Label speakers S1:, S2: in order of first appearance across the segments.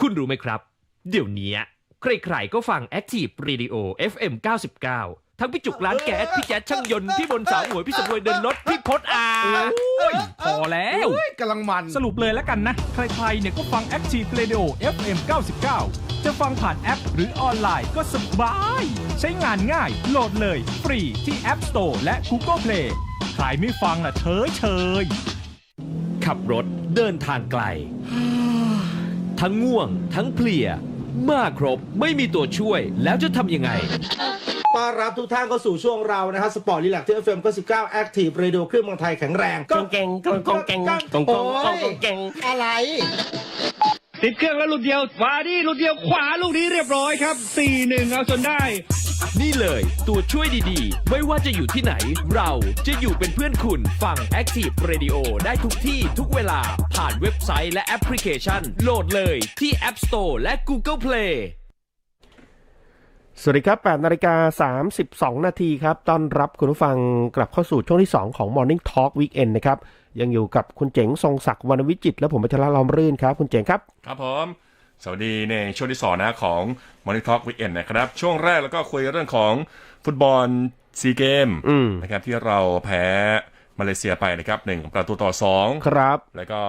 S1: คุณรู้ไหมครับ เดี๋ยวนี้ใครๆก็ฟัง Active Radio FM 99 ทั้งพี่จุกร้านแก๊สพี่แจ๊ดช่างยนต์พี่บนสาวหมวยพี่สมวยเดินรถพี่พศอา
S2: โอ้ยพอแล้ว
S3: เฮ้ยกำลังมัน
S2: สรุปเลยแล้วกันนะ ใครๆเนี่ยก็ฟัง Active Radio FM 99 จะฟังผ่านแอปหรือออนไลน์ก็สบาย ใช้งานง่ายโหลดเลย ฟรีที่ App Store และ Google Play ใครไม่ฟังล่ะเฉยเฉย
S1: ขับรถเดินทางไกล ทั้งง่วง ทั้งเพลีย มาครบไม่มีตัวช่วย แล้วจะทำยังไง
S3: ต้อนรับทุกท่านเข้าสู่ช่วงเรานะฮะสปอร์ตรีแลกที่ FM 99 Active Radio เครื่องเมืองไทยแข็งแรง
S4: กองแกงกองกองแกงกองกองกองกองแกง
S3: อะไร
S4: ติดเครื่องแล้วหลุดเดียวขวาดิหลุดเดียวขวาลูกนี้เรียบร้อยครับ 4-1 เอาจนได้
S1: นี่เลยตัวช่วยดีๆ ไม่ว่าจะอยู่ที่ไหน เราจะอยู่เป็นเพื่อนคุณฟัง Active Radio ได้ทุกที่ทุกเวลาผ่านเว็บไซต์และแอปพลิเคชัน โหลดเลยที่ App Store และ Google Play
S5: สวัสดีครับ8นาฬิกา32 นาทีครับ ต้อนรับคุณผู้ฟังกลับเข้าสู่ช่วงที่ 2 ของ Morning Talk Weekend นะครับ ยังอยู่กับคุณเจ๋งทรงศักดิ์วรรณวิจิตรและผมพัชรลอมรื่นครับ คุณเจ๋งครับ
S6: ครับผมสวัสดีในช่วงที่สองนะของ Morning Talk Weekend นะครับ ช่วงแรกแล้วก็คุยเรื่องของฟุตบอลซีเกม
S5: อืม
S6: นะครับที่เราแพ้มาเลเซียไปนะครับหนึ่งประตูต่อสอง
S5: ครับ
S6: แล้วก็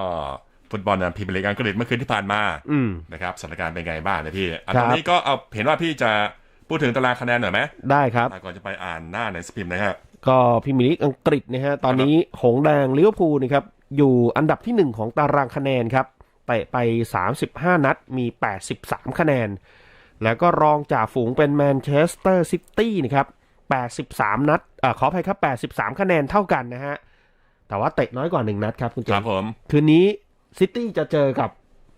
S6: ฟุตบอลพรีเมียร์ลีกอังกฤษเมื่อคืนที่ผ่านมา
S5: อืม
S6: นะครับสถานการณ์เป็นไงบ้างเนะพี่อัน
S5: ครับ
S6: นี้ก็เอาเห็นว่าพี่จะพูดถึงตารางคะแนนหน่อยไหม
S5: ได้ครับ
S6: ก่อนจะไปอ่านหน้าในสพิมพ์นะฮะ
S5: ก็พรีเมียร์ลีกอังกฤษนะฮะตอนนี้หงส์แดงลิเวอร์พูลนะครับอยู่อันดับที่ 1 ของตารางคะแนนครับเตะไป 35 นัดมี 83 คะแนน แล้วก็รองจ่าฝูงเป็นแมนเชสเตอร์ซิตี้นะครับ83 นัดเอ่อขออภัยครับ 83 คะแนนเท่ากันนะฮะ แต่ว่าเตะน้อยกว่า 1 นัดครับคุณเจ
S6: ค
S5: ม
S6: รับ
S5: ส์
S6: ผม
S5: คืนนี้ซิตี้จะเจอกับ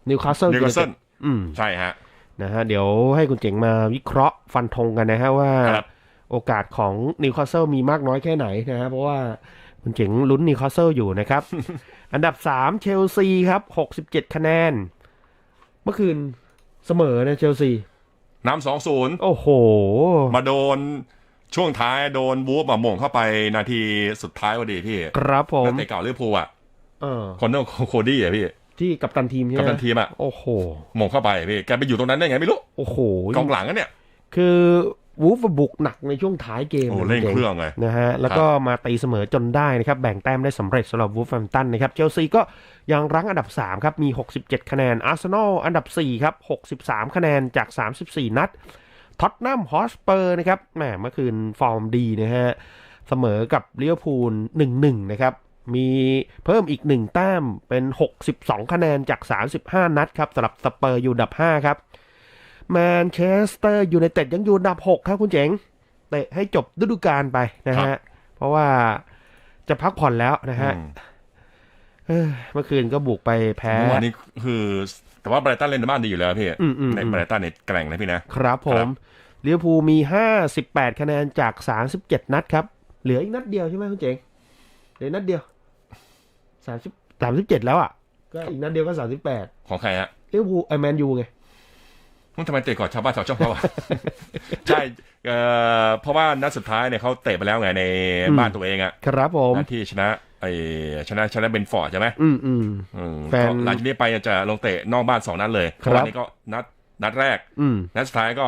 S5: นิวคาสเซิล
S6: นิวคาสเซิล
S5: อืม
S6: ใช่ฮะ
S5: นะฮะ เดี๋ยวให้คุณเจ๋งมาวิเคราะห์ฟันธงกันนะฮะว่า
S6: ครับ
S5: โอกาสของนิวคาสเซิลมีมากน้อยแค่ไหนนะฮะเพราะว่าคุณเจ๋งลุ้นนิวคาสเซิลอยู่นะครับ อันดับสามเชลซีครับหกสิบเจ็ดคะแนน เมื่อคืนเสมอนะเชลซี
S6: นำสองศูนย์
S5: โอ้โห
S6: มาโดนช่วงท้ายโดนบูฟมาหม่งเข้าไปนาทีสุดท้ายพอดีพี่
S5: ครับผม
S6: นักเตะเก่าลิเวอร์พูลอะ
S5: เออ
S6: คอนเนอร์โคดี้อะพี่
S5: ที่กัปตันทีมใช่ไหม
S6: กัปตันทีมอะ
S5: โอ้โห
S6: หม่งเข้าไปพี่แกไปอยู่ตรงนั้นได้ไงไม่รู้
S5: โอ้โห
S6: กองหลังอะเนี่ย
S5: คือ วูฟบุกหนักในช่วงท้ายเกม
S6: โอ้
S5: นะ
S6: เร่ง
S5: คุณจ๋
S6: เครื่องเลย
S5: นะฮะแล้วก็มาตีเสมอจนได้นะครับ แบ่งแต้มได้สำเร็จสำหรับวูฟแฟมตันนะครับ เชลซีก็ยังรั้งอันดับ 3 ครับ มี 67 คะแนนอาร์เซนอลอันดับ 4 ครับ 63 คะแนนจาก 34 นัดท็อตแนมฮอสเปอร์นะครับแหมเมื่อคืนฟอร์มดีนะฮะ เสมอกับลิเวอร์พูล1-1 นะครับมีเพิ่มอีก 1 แต้มเป็น 62 คะแนนจาก 35 นัดครับสำหรับสเปอร์อยู่อันดับ 5 ครับ แมนเชสเตอร์ยูไนเต็ดยังอยู่อันดับ6ครับคุณเจ๋งเตะให้จบฤดูกาลไปนะ
S6: ครั
S5: ฮะ
S6: บ
S5: เพราะว่าจะพักผ่อนแล้วนะฮะ
S6: อืม
S5: เอ้อเมื่อคืนก็บุกไปแพ้
S6: เมื่อวานนี้คือ แต่ว่าไบรตันเล่นในบ้านดีอยู่แล้วพี่
S5: อืมอืม
S6: ใน
S5: อืม
S6: ไบรตันเนี่ยแกร่งนะพี่นะ ครับ
S5: ผ
S6: ครั
S5: ม
S6: บ
S5: ลิเวอร์พูลมี 58 คะแนนจาก 37 นัดครับ เหลืออีกนัดเดียวใช่ไหมคุณเจ๋งเหลือนัดเดียว30 37 แล้วอะ ก็อีกนัดเดียวก็ 38
S6: ของใครฮะ
S5: ลิเวอร์พูลไอแมนยูไง
S6: มัน ทำไมเตะก่อนชาวบ้านชาวช่องเขาอะใช่เอ่อเพราะว่านัดสุดท้ายเนี่ยเขาเตะไปแล้วไงใน
S5: อืม
S6: บ้านตัวเองอะ
S5: ครับผม
S6: นัดที่ชนะไอชนะชนะเบนฟอร์ดใช่ไหม
S5: อืมอืม
S6: อืม
S5: แฟน
S6: ก็หลังจากนี้ไปจะลงเตะนอกบ้านสองนัดเลย
S5: ครับ
S6: เพราะว่านี่ก็นัดนัดแรก
S5: อืม
S6: นัดสุดท้ายก็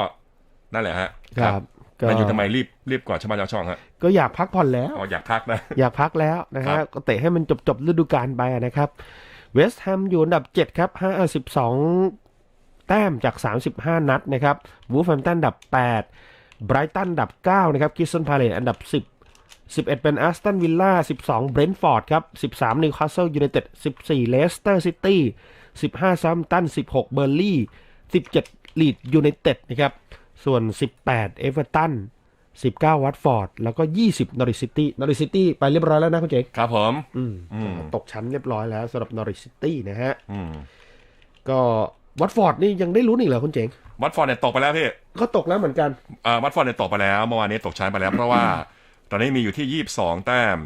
S6: นั่นแหละฮะ
S5: ครับก็
S6: มันอยู่ทำไมรีบรีบก่อนชาวบ้านชาวช่องฮะ
S5: ก็อยากพักผ่อนแล้ว
S6: อ๋ออยากพักนะ
S5: อยากพักแล้วนะ
S6: ครั
S5: ฮะ
S6: บ
S5: ก็เตะให้มันจบจบฤดูกาลไปนะครับ เวสต์แฮมอยู่อันดับ 7 ครับ52 แต้มจาก 35 นัดนะครับวูฟแฮมตันอันดับ 8 ไบรตันอันดับ 9 นะครับคิสตันพาเลตอันดับ 10 11 เป็นอาร์สตันวิลล่า 12 เบรนท์ฟอร์ดครับ 13 นิวคาสเซิลยูไนเต็ด 14 เลสเตอร์ซิตี้ 15 ซัมตัน 16 เบอร์ลี่ 17 ลีดยูไนเต็ดนะครับ ส่วน 18 เอเวอร์ตัน 19 วัตฟอร์ด แล้วก็ 20 นอริซิตี้ นอริซิตี้ไปเรียบร้อยแล้วนะคุณเจง
S6: ครับผม
S5: อืม
S6: อืม
S5: ตกชั้นเรียบร้อยแล้วสำหรับนอริซิตี้นะฮะ
S6: อืม
S5: ก็ วัตฟอร์ดนี่ยังได้ลุ้นอีกเหรอคุณเจง
S6: วัตฟอร์ดเนี่ยตกไปแล้วพี่
S5: ก็ตกแล้วเหมือนกัน
S6: อ่าวัตฟอร์ดเนี่ยตกไปแล้วเมื่อวานนี้ตกชั้นไปแล้ว เพราะว่าตอนนี้มีอยู่ที่ยี่สิบสองแต้ม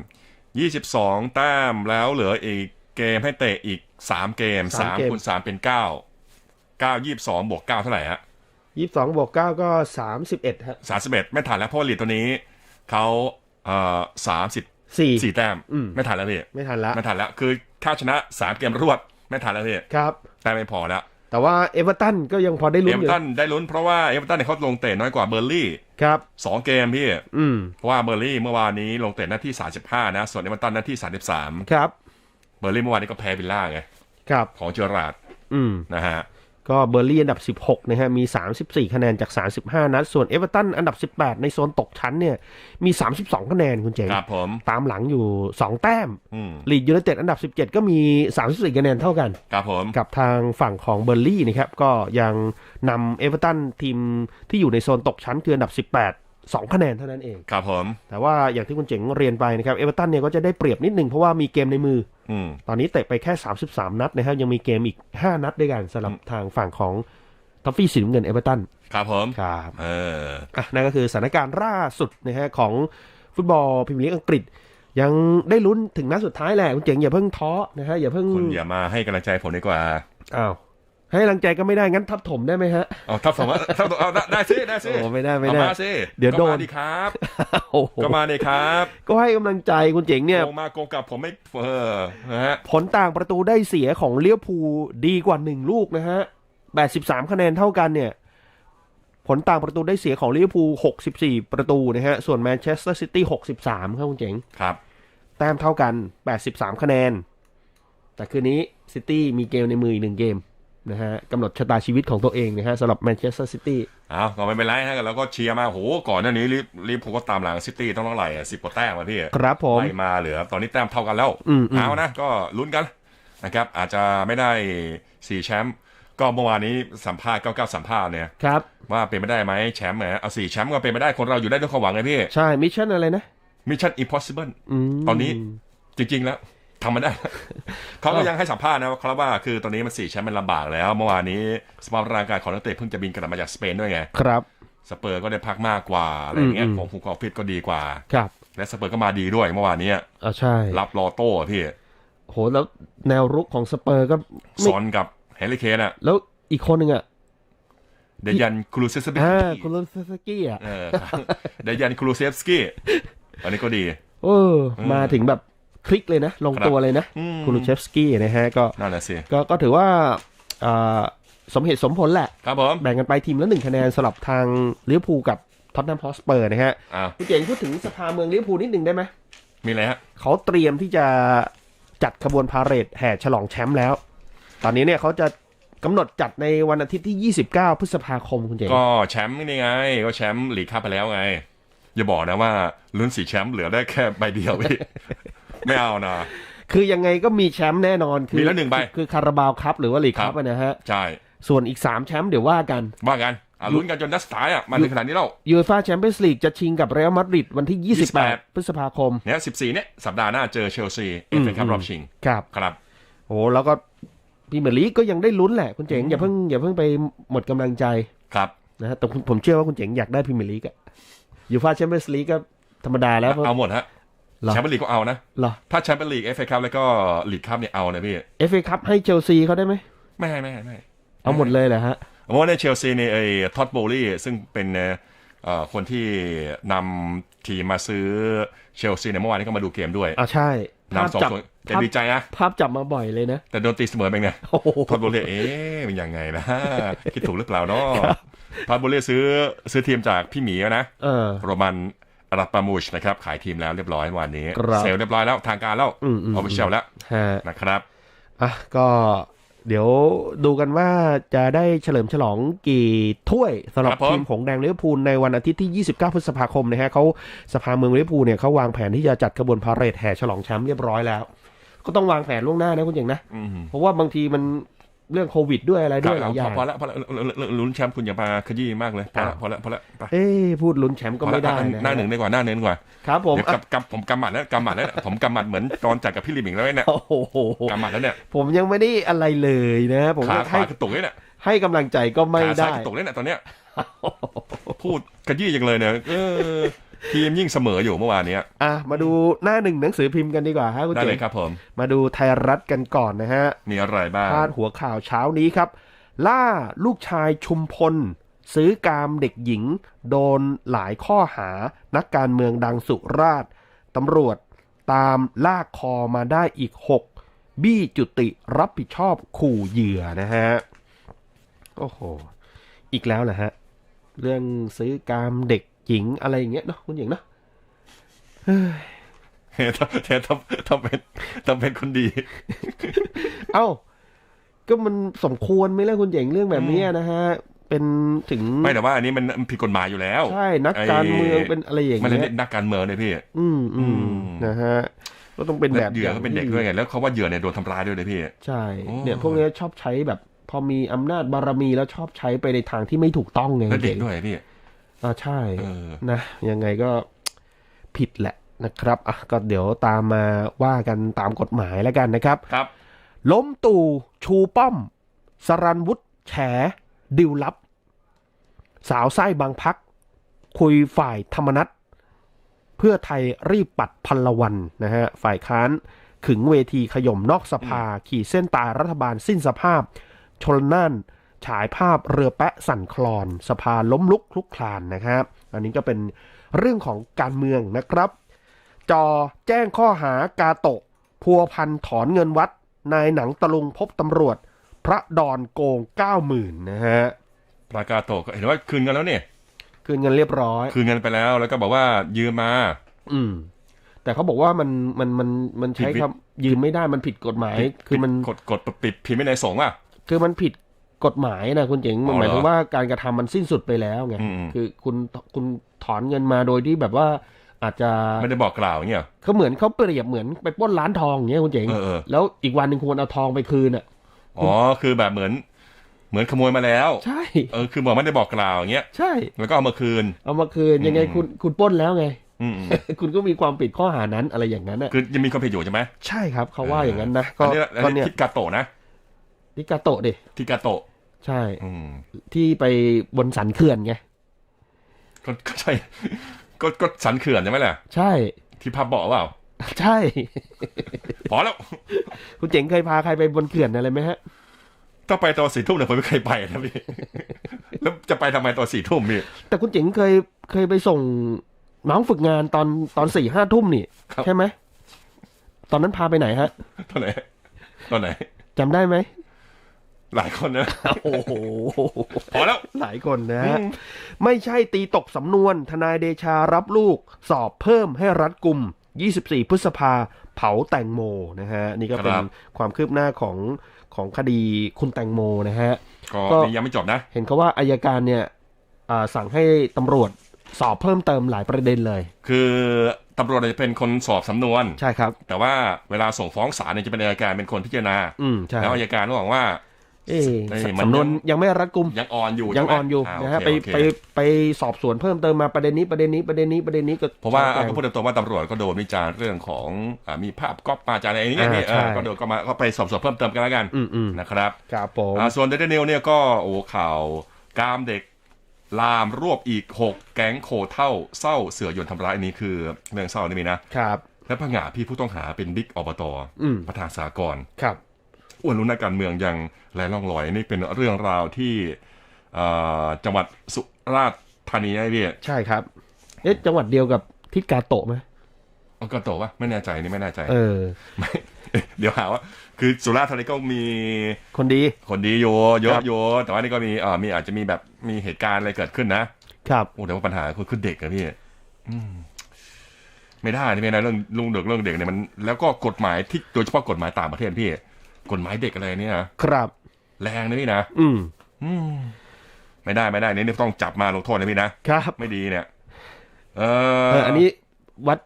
S6: ยี่สิบสองแต้มแล้วเหลืออีกเกมให้เตะอีกสามเกม
S5: สา
S6: สามม
S5: เกม
S6: คูณสามเป็นเก้าเก้ายี่สิบสองบวกเก้าเท่าไหร่ฮะ
S5: 22บวก9ก็31ฮะ
S6: สามสิบเอ็ดไม่ทันแล้วเพราะว่าลีดตัวนี้เขาเอ่อสามสิบ
S5: 4
S6: สี่แต้ม
S5: อืม
S6: ไม่ทันแล้วพี่
S5: ไม่ทันละ
S6: ไม่ทันแล้วคือถ้าชนะสามเกมรวดไม่ทันแล้วพี่
S5: ครับ
S6: แต้มไม่พอแล้ว
S5: แต่ว่าเอเวอร์ตันก็ยังพอได้
S6: เอ
S5: ลุ้น
S6: เว
S5: อ
S6: อยู่ร์ตันได้ลุ้นเพราะว่าเอเวอร์ตันเนี่ยเขาลงเตะน้อยกว่าเบอร์ลี่
S5: ครับ
S6: สองเกมพี่
S5: อืม
S6: เพราะว่าเบอร์ลี่เมื่อวานนี้ลงเตะหน้าที่ 35 นะ ส่วนเอเวอร์ตันหน้าที่ 33
S5: ครับ
S6: เบอร์ลี่เมื่อวานนี้ก็แพ้วิลล่าไง
S5: ครับ
S6: ของเจอราร์ด
S5: อืม
S6: นะฮะ
S5: ก็เบอร์ลี่อันดับ 16 นะฮะ มี 34 คะแนนจาก 35 นัด ส่วนเอเวอร์ตันอันดับ 18 ในโซนตกชั้นเนี่ย มี 32 คะแนนคุณเจ๋ง
S6: ครับผม
S5: ตามหลังอยู่ 2 แต้ม
S6: อืม
S5: ลีดยูไนเต็ดอันดับ 17 ก็มี 34 คะแนนเท่ากัน
S6: ครับผม
S5: กับทางฝั่งของเบอร์ลี่นะครับ ก็ยังนำเอเวอร์ตันทีมที่อยู่ในโซนตกชั้นคืออันดับ 18 2 คะแนนเท่านั้นเอง
S6: ครับผม
S5: แต่ว่าอย่างที่คุณเจ๋งเรียนไปนะครับเอเวอร์ตันเนี่ยก็จะได้เปรียบนิดนึงเพราะว่ามีเกมในมือ
S6: อืม
S5: ตอนนี้เตะไปแค่ 33 นัดนะครับยังมีเกมอีก 5 นัดด้วยกันสำหรับทางฝั่งของทอฟฟี่สีน้ำเงินเอเวอร์ตัน
S6: ครับผม
S5: ครับ
S6: เออ
S5: อะนั่นก็คือสถานการณ์ล่าสุดนะฮะของฟุตบอลพรีเมียร์ลีกอังกฤษยังได้ลุ้นถึงนัดสุดท้ายแหละคุณเจ๋งอย่าเพิ่งท้อนะฮะอย่าเพิ่ง
S6: คุณอย่ามาให้กำลังใจผมดีกว่า
S5: อ้าว ให้กำลังใจก็ไม่ได้งั้นทับถมได้ไหมฮะ
S6: เอาทับสมมติทับเอาได้ได้สิได้สิ
S5: โอ้ไม่ได้ไม่ได้
S6: เอามาสิ
S5: เดี๋ยวโดน
S6: ก็มาดีครับ
S5: โอ้โห
S6: ก็มาดีครับ
S5: ก็ให้กำลังใจคุณเจ๋งเนี่ย
S6: โกงมาโกงกลับผมไม่เออนะฮะ
S5: ผลต่างประตูได้เสียของเลี้ยวภูลดีกว่าหนึ่งลูกนะฮะ83คะแนนเท่ากันเนี่ย ผลต่างประตูได้เสียของลิเวอร์พูล64ประตูนะฮะส่วนแมนเชสเตอร์ซิตี้63ครับคุณเจ๋ง
S6: ครับ
S5: แต้มเท่ากัน83คะแนน แต่คืนนี้ซิตี้มีเกมในมืออีกหนึ่งเกม นะฮะกำหนดชะตาชีวิตของตัวเองนะฮะสำหรับแมนเชสเตอร์ซิตี้
S6: เอาก็ไม่เป็นไรฮะแล้วก็เชียร์มาโหก่อนหน้านี้ลิลิผมก็ตามหลังซิตี้ต้องเท่าไหร่สิบกว่าแต้มมาพี่
S5: ครับผม
S6: ไล่มาเหลือตอนนี้แต้มเท่ากันแล้ว
S5: อืมอืม
S6: เอานะก็ลุ้นกันนะครับอาจจะไม่ได้สี่แชมป์ก็เมื่อวานนี้สัมภาษณ์เก้าเก้าสัมภาษณ์เนี่ย
S5: ครับ
S6: ว่าเป็นไม่ได้ไหมแชมป์แหมเอาสี่แชมป์ก็เป็นไม่ได้คนเราอยู่ได้ด้วยความหวังไงพี่
S5: ใช่มิชชั่นอะไรนะ
S6: Mission Impossible
S5: อืม
S6: ตอนนี้จริง ๆ แล้ว ทำมันได้เขาก็ยังให้สัมภาษณ์นะครับว่าคือตอนนี้มันสี่แชมป์มันลำบากแล้ว เมื่อวานนี้สภาพร่างกายของนักเตะเพิ่งจะบินกลับมาจากสเปนด้วยไง
S5: ครับ
S6: สเปอร์ก็ได้พักมากกว่าอะไรอย่างเงี้ย
S5: อืม
S6: ของฟูกอฟิตก็ดีกว่า
S5: ครับ
S6: และสเปอร์ก็มาดีด้วยเมื่อวานนี้
S5: อ่าใช่
S6: รับลอโต้อะพี่
S5: โหแล้วแนวรุกของสเปอร์ก็
S6: ซ
S5: ไม่
S6: อนกับเฮลิเคนอะ
S5: แล้วอีกคนหนึ่งอะ
S6: เดยันครูเซฟสกี้
S5: อ่าคุณลุนสกี้อะ
S6: เออเดยันครูเซฟสกี้อันนี้ก็ดี
S5: เออ มาถึงแบบ คลิกเลยนะ ลงตัวเลยนะ
S6: อืม
S5: คุณลูเชฟสกี้นะฮะก็
S6: นั่นแหละสิ
S5: ก็ก็ถือว่าอ่าสมเหตุสมผลแหละ
S6: ครับผม
S5: แบ่งกันไปทีมละหนึ่งคะแนนสลับทางลิเวอร์พูลกับท็อตแนมฮอสเปอร์นะฮะ
S6: อ่า
S5: คุณเจ๋งพูดถึงสภาเมืองลิเวอร์พูลนิดหนึ่งได้ไหม
S6: มีอะไรฮะ
S5: เขาเตรียมที่จะจัดขบวนพาเหรดแห่ฉลองแชมป์แล้ว ตอนนี้เนี่ยเขาจะกำหนดจัดในวันอาทิตย์ที่ 29 พฤษภาคมคุณเจ๋ง
S6: ก็แชมป์นี่ไง ก็แชมป์ลีกคัพไปแล้วไง อย่าบอกนะว่าลุ้นสีแชมป์เหลือได้แค่ใบเดียวพี่ ไม่เอานะ
S5: คือยังไงก็มีแชมป์แน่นอนคื
S6: มีแล้วหนึ่งใบ
S5: คือคาราบาวคัพหรือว่าลีก
S6: ครั
S5: คั
S6: บ
S5: พนะฮะ
S6: ใช่
S5: ส่วนอีก3แชมป์เดี๋ยวว่ากัน
S6: ว่ากันอะลุ้นกันจนนัดสุดท้ายอะมาถึงขนาดนี้แล้ว
S5: ยูฟ่าแชมเปี้ยนส์ลีกจะชิงกับเรอัลมาดริดวันที่ 28
S6: 28
S5: พฤษภาคม
S6: เนี่ยสิบสี่เนี่ย สัปดาห์หน้าเจอเชลซีเอฟเอคัพรอบชิง
S5: ครับ
S6: ครับ
S5: โอ้แล้วก็พรีเมียร์ลีกก็ยังได้ลุ้นแหละ คุณเจ๋งอย่าเพิ่งอย่าเพิ่งไปหมดกำลังใจ
S6: ครับ
S5: นะฮะแต่ผมผมเชื่อว่าคุณเจ๋งอยากได้พรีเมียร์ลีกอะยูฟ่าแชมเปี้ยนส์ลีกก็ธรรมดาแล้วเพราะ
S6: เอาหมดฮะ
S5: เหรอ
S6: แชมเปี้ยนลีกก็เอานะ
S5: เหรอ
S6: ถ้าแชมเปี้ยนลีกเอฟเอคัพแล้วก็ลีกคัพเนี่ยเอานะพี่
S5: เอฟเอคัพให้เชลซีเขาได้ไหม
S6: ไม่ให้ไม่ให้ไม่ให้
S5: เอาหมดเลยเหรอฮะ
S6: เพราะว่าในเชลซีในไอ้ท็อตโบลี่ซึ่งเป็นเอ่อคนที่นำทีมมาซื้อเชลซีในยเมื่อวานนี้ก็มาดูเกมด้วย
S5: อ่าใช่ภาพ
S6: นำสอง
S5: จับ
S6: คนแต่
S5: ภาพ
S6: ดีใจนะ
S5: ภาพจับมาบ่อยเลยนะ
S6: แต่โดนตีเสมอไปไง
S5: โอ้โห
S6: ท็อตโบลี่เอ๊ะมันยังไงนะ คิดถูกหรือเปล่าเนาะท็อตโบลี่ซื้อซื้อทีมจากพี่หมีนะ
S5: เออ
S6: โรมันอา ราปามูชนะครับ ขายทีมแล้วเรียบร้อยวันนี้
S5: ครับ
S6: เซลล์เรียบร้อยแล้วทางการแล้ว
S5: อืมอืม
S6: ออฟฟิเชียลแล้ว
S5: ฮะ
S6: นะครับ
S5: อะก็เดี๋ยวดูกันว่าจะได้เฉลิมฉลองกี่ถ้วยสำหรับ
S6: ครับผม
S5: ทีมของแดงลิเวอร์พูลในวันอาทิตย์ที่ 29 พฤษภาคมนะฮะเขาสภาเมืองลิเวอร์พูลเนี่ยเขาวางแผนที่จะจัดขบวนพาเหรดแห่ฉลองแชมป์เรียบร้อยแล้ว ก็ต้องวางแผนล่วงหน้านะคุณเจ๋งนะ
S6: อืม
S5: เพราะว่าบางทีมัน เรื่องโควิดด้วยอะไรด้วยหลายอย่าง
S6: พอแล้วพอแล้วลุ้นแชมป์คุณอย่ามาขยี้มากเลยพอแล้วพอแล้วพอแล้วไป
S5: เอ้พูดลุ้นแชมป์ก็ไม่ได้
S6: พอแล้ว
S5: นะ
S6: หน้าหนึ่งดีกว่าหน้าหนึ่งดีกว่า
S5: ครับผม
S6: เดี๋ยว
S5: อะ
S6: กำกำผมกำหมัดแล้วกำหมัดแล้วเนี่ยผมกำหมัดเหมือนตอนจัดกับพี่ลิมิงแล้วเนี่ย
S5: โอ้โห
S6: กำหมัดแล้วเนี่ย
S5: ผมยังไม่ได้อะไรเลยนะ ผม
S6: ขา
S5: ก็
S6: ข
S5: ให้
S6: วากระตุกเลยเนี่ย
S5: ให้กำลังใจก็ไม่
S6: ขาซ้า
S5: ได้
S6: ยกระตุกเลยเนี่ยตอนเนี้ยพูดขยี้จังเลยเนี่ยเออ ทีมยิ่งเสมออยู่เมื่อวานเนี้ย
S5: อะมาดูหน้าหนึ่งหนังสือพิมพ์กันดีกว่าฮะคุณ
S6: ได้
S5: เจ๋
S6: เลย
S5: ง
S6: ครับผม
S5: มาดูไทยรัฐกันก่อนนะฮะ
S6: มีอะไรบ้าง
S5: พาดหัวข่าวเช้านี้ครับ ล่าลูกชายชุมพล ซื้อกามเด็กหญิง โดนหลายข้อหานักการเมืองดังสุราษฎร์ตำรวจตามลากคอมาได้อีก 6 บี้จุติรับผิดชอบขู่เหยื่อนะฮะ โอ้โห อีกแล้วเหรอฮะ เรื่องซื้อกามเด็ก หญิงอะไรอย่างเงี้ยเนาะคุณหญิงเนาะ
S6: ทำทำทำเป็นทำเป็นคนดี
S5: เอ้า ก็มันสมควรไหมล่ะคุณหญิงเรื่องแบบเนี้ยนะฮะ เป็นถึง
S6: ไม่แต่ว่าอันนี้มันมันผิดกฎหมายอยู่แล้ว
S5: ใช่ นักการเมืองเป็นอะไรอย่าง
S6: มัน
S5: เงี้
S6: เล่
S5: ย
S6: นนักการเมืองเลยพี่
S5: อืมอืม
S6: อืม
S5: นะฮะก็ต้องเป็นแบบ
S6: เหยื่อก็เป็นเด็กด้วยไงแล้วเขาว่าเหยื่อเนี่ยโดนทำร้ายด้วยเลยพี่
S5: ใช่
S6: โอ้
S5: เนี่ยพวกเนี้ยชอบใช้แบบ พอมีอำนาจบารมีแล้วชอบใช้ไปในทางที่ไม่ถูกต้องไง
S6: แล้วเด็ก
S5: คุณหญิง
S6: ด้วยพี่
S5: อ่าใช่
S6: เออ
S5: นะยังไงก็ผิดแหละนะครับอะก็เดี๋ยวตามมาว่ากันตามกฎหมายแล้วกันนะครับ
S6: ครับ
S5: ล้มตู่ชูป้อม สรันวุฒิแฉดิวลับ สาวไส้บางพัก คุยฝ่ายธรรมนัตเพื่อไทยรีบปัดพันละวันนะฮะ ฝ่ายค้านขึงเวทีขย่มนอกสภา ขีดเส้นตายรัฐบาลสิ้นสภาพ ชนน่าน ฉายภาพเรือแปะสั่นคลอนสภาล้มลุกคลุกคลานนะครับ อันนี้ก็เป็นเรื่องของการเมืองนะครับ จอแจ้งข้อหากาโตะ พัวพันถอนเงินวัดนายหนังตะลุงพบตำรวจ พระดอนโกงเก้าหมื่นนะฮะ
S6: ปรากาโตะก็เห็นว่าคืนเงินแล้วเนี่ย
S5: คืนเงินเรียบร้อย
S6: คืนเงินไปแล้วแล้วก็บอกว่ายืมมา
S5: อืมแต่เขาบอกว่ามันมันมันมันใช้
S6: ผิด
S5: คำยืมไม่ได้มันผิดกฎหมาย คือมัน
S6: กดกดปิดผิดไม่ในสงฆ์อะ
S5: คือมันผิด กฎหมายนะคุณเจ๋งมัน
S6: อ๋อ
S5: หมาย
S6: เหรอ
S5: ถึงว่าการกระทำมันสิ้นสุดไปแล้วไง
S6: อืมอืม
S5: คือคุณคุณถอนเงินมาโดยที่แบบว่าอาจจะ
S6: ไม่ได้บอกกล่าวอย่างเงี้ย
S5: เขาเหมือนเขาเปรียบเหมือนไปปล้นร้านทองอย่างเงี้ยคุณเจ๋ง
S6: เออเออ
S5: แล้วอีกวันหนึ่งควรเอาทองไปคืนอะ
S6: อ๋อคือแบบเหมือน เหมือนขโมยมาแล้ว
S5: ใช่
S6: เออคือบอกไม่ได้บอกกล่าวอย่างเงี้ย
S5: ใช่
S6: แล้วก็เอามาคืน
S5: เอามาคืนยังไง
S6: อืม
S5: คุณคุณปล้นแล้วไง
S6: อืมอืม
S5: คุณก็มีความผิดข้อหานั้นอะไรอย่างนั้นอะ
S6: คือยังมีความผิดอยู่ใช่ไหม
S5: ใช่ครับเขาว่าอย่างนั้นนะก็
S6: อันนี้อัน
S5: ก็
S6: นี้
S5: เนี่ย
S6: ทิกาโตะนะ
S5: นิกาโตะดิ
S6: ทิกาโตะ
S5: ใช่
S6: อืม
S5: ที่ไปบนสันเขื่อนไง
S6: ก็ก็ใช่ ก็ก็สันเขื่อนใช่ไหมล่ะ
S5: ใช่
S6: ที่พับเบาะเปล่า
S5: ใช่
S6: พอแล้ว
S5: คุณเจ๋งเคยพาใครไปบนเขื่อนอะไรไหมฮะ
S6: ถ้าไปตอนสี่ทุ่มเนี่ยผมไม่เคยไปนะพี่ แล้วจะไปทำไมตอนสี่ทุ่มพี่
S5: แต่คุณเจ๋งเคยเคยไปส่งน้องฝึกงานตอนตอนสี่ห้าทุ่มนี่
S6: ครับ
S5: ใช่ไหม ตอนนั้นพาไปไหนฮะ
S6: ตอนไหน ตอนไหน
S5: จำได้ไหม
S6: หลายคนนะ
S5: โอ้โห
S6: พอแล้ว
S5: หลายคนนะฮะไม่ใช่ตีตกสำนวน ทนายเดชารับลูก สอบเพิ่มให้รัดกุม 24 พฤษภาเผาแตงโมนะฮะ นี่ก็เป็น
S6: ครับ
S5: ความคืบหน้าของของคดีคุณแตงโมนะฮะ
S6: ก็
S5: ก็
S6: นี่ยังไม่จบนะ
S5: เห็นเขาว่าอายการเนี่ยอ่าสั่งให้ตำรวจสอบเพิ่มเติมหลายประเด็นเลย
S6: คือตำรวจจะเป็นคนสอบสำนวน
S5: ใช่ครับ
S6: แต่ว่าเวลาส่งฟ้องศาลเนี่ยจะเป็นอัยการเป็นคนพิจารณา
S5: อืมใช่
S6: แล้วอัยการก็บอกว่า
S5: เอ๊ะ
S6: เอ้ยมัน
S5: สำนวน
S6: ยัง
S5: ยังไม่รัดกุม
S6: ยังอ่อนอยู่
S5: ยัง
S6: ใช่ไหม
S5: อ่อนอยู่านะฮะ
S6: โอ
S5: ไป
S6: เค
S5: ไปไปสอบสวนเพิ่มเติมมาประเด็นนี้ประเด็นนี้ประเด็นนี้ประเด็นนี้ก็
S6: เพราะว่า
S5: ชี้แจง
S6: ก็พูดตรงๆว่าตำรวจก็โดนวิจารณ์เรื่องของอ่ามีภาพก๊อปมาจากอะไรอย่างเงี้ย
S5: อ่า
S6: นี่เออ
S5: ใช่
S6: ก็โดนก็มาก็ไปสอบสวนเพิ่มเติมกันแล้วกัน
S5: อืมอืม
S6: นะครับ
S5: ครับผม
S6: อ่าส่วนเดนนิวเนี่ยก็โอ้ข่าวกามเด็กลามรวบอีก 6 แก๊งโคเท่าเศร้าเสือโยนทำร้ายอันนี้คือเรื่องเศร้านี่มีนะ
S5: ครับ
S6: และผงาพี่ผู้ต้องหาเป็นบิ๊กอบต
S5: อืม
S6: ประธานสากล
S5: ครับ
S6: อ้วนรู้นักการเมืองยังแลล่องลอยนี่เป็นเรื่องราวที่เอ่อจังหวัดสุราษฎร์ธานีไอ้พี่
S5: ใช่ครับเอ๊ะจังหวัดเดียวกับทิศกาโตะไหม
S6: เอากระโตวะไม่แน่ใจนี่ไม่แน่ใจ
S5: เออ
S6: ไม่เดี๋ยวหาว่าคือสุราษฎร์ธานีก็มี
S5: คนดี
S6: คนดีอยู่เย
S5: ค
S6: อะ
S5: รับ
S6: อยู่แต่ว่านี่ก็มีเอ่อมีอาจจะมีแบบมีเหตุการณ์อะไรเกิดขึ้นนะครับโอ้แต่ว่าปัญหาคือคือเด็กอะพี่อืมไม่ได้นี่ไม่ได้เรื่องลุงเด็กเรื่องเด็กเนี่ยมันแล้วก็กฎหมายที่โดยเฉพาะกฎหมายต่างประเทศพี่ กฎหมายเด็กอะไรเนี่ย
S5: ครับ
S6: แรงนะพี่นะ
S5: อืม
S6: อืม ไม่ได้ไม่ได้นี่ต้องจับมาลงโทษนะพี่นะครับ ไม่ดีเนี่ย เออ
S5: เอออันนี้วัด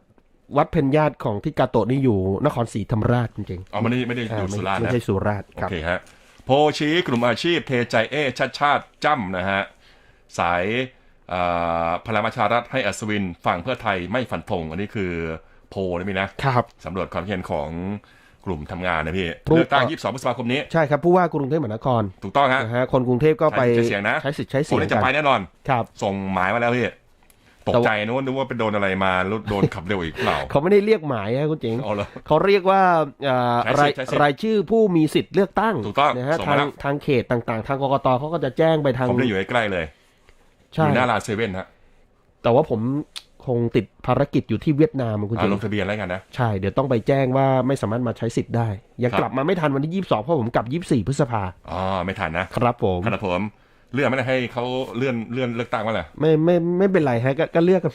S5: วัดเพญญาติของทิศกาโตะนี่อยู่นครศรีธรรมราชจริง
S6: เอาไม่ได้ไม่ได้
S5: ๆ
S6: อยู่
S5: ไม่
S6: สุราษฎร์
S5: ไม่
S6: นะ
S5: ใช่สุราษฎร์
S6: โอ
S5: ครับ
S6: เคฮะโพชี้กลุ่มอาชีพเทใจเอชาติชาติจ้ำนะฮะ สายเอ่อพลังประชารัฐให้อัศวินฝั่งเพื่อไทยไม่ฟันธงอันนี้คือโพลนะพี่นะครับ สำรวจความคิดเห็นของ กลุ่มทำงานนะพี่
S5: พรุ่ง
S6: เลือกตั้ง 22พฤษภาคมนี้
S5: ใช่ครับ ผู้ว่ากรุงเทพมหานคร
S6: ถูกต้องฮะ
S5: นะฮะคนกรุงเทพก็ไป
S6: ใช้สิทธิ์ใช้เสียงนะ
S5: ใช้สิทธิ์ใช้
S6: ผ
S5: เสี
S6: ม
S5: ยง
S6: นี่จะไป
S5: กัน
S6: แน่นอน
S5: ครับ
S6: ส่งหมายมาแล้วพี่ตก
S5: แต่ว่า
S6: ใจนึกว่านึกว่าไปโดนอะไรมาแล้วโดนขับเร็วอีกเปล่า
S5: เขาไม่ได้เรียกหมายฮะคุณเจ๋ง
S6: เอาเหรอ
S5: เขาเรียกว่าเอ่อ
S6: ใช้
S5: ราย
S6: สิทธิ์ใช้สิทธิ์
S5: รายชื่อผู้มีสิทธิ์เลือกตั้ง
S6: ถูกต้อง
S5: นะฮะ
S6: ส่ง
S5: ทา
S6: มาแล้
S5: ง
S6: ว
S5: ทางเขตต่างๆ ทางกกตเขาก็จะแจ้งไปทาง
S6: ผมได้อยู่ใกล้ๆเลย
S5: ใช่
S6: อยู่หน้าร้านเซเว่นฮะ
S5: แต่ว่าผม คงติดภารกิจอยู่ที่เวียดนามคุณ
S6: อ่า
S5: เจ๋ง
S6: ลงทะเบียนแล้วกันนะ
S5: ใช่ เดี๋ยวต้องไปแจ้งว่าไม่สามารถมาใช้สิทธิ์ได้ ยัง
S6: ครับ
S5: กลับมาไม่ทันวันที่ 22 เพราะผมกลับ 24 พฤษภา
S6: อ๋อ ไม่ทันนะ
S5: ครับผม
S6: ครับผมเลื่อนไม่ได้ให้เขาเลื่อนเลื่อนเลือกตั้งมาแหละ
S5: ไม่ไม่ไม่เป็นไรฮะก็ก็เลือกกัน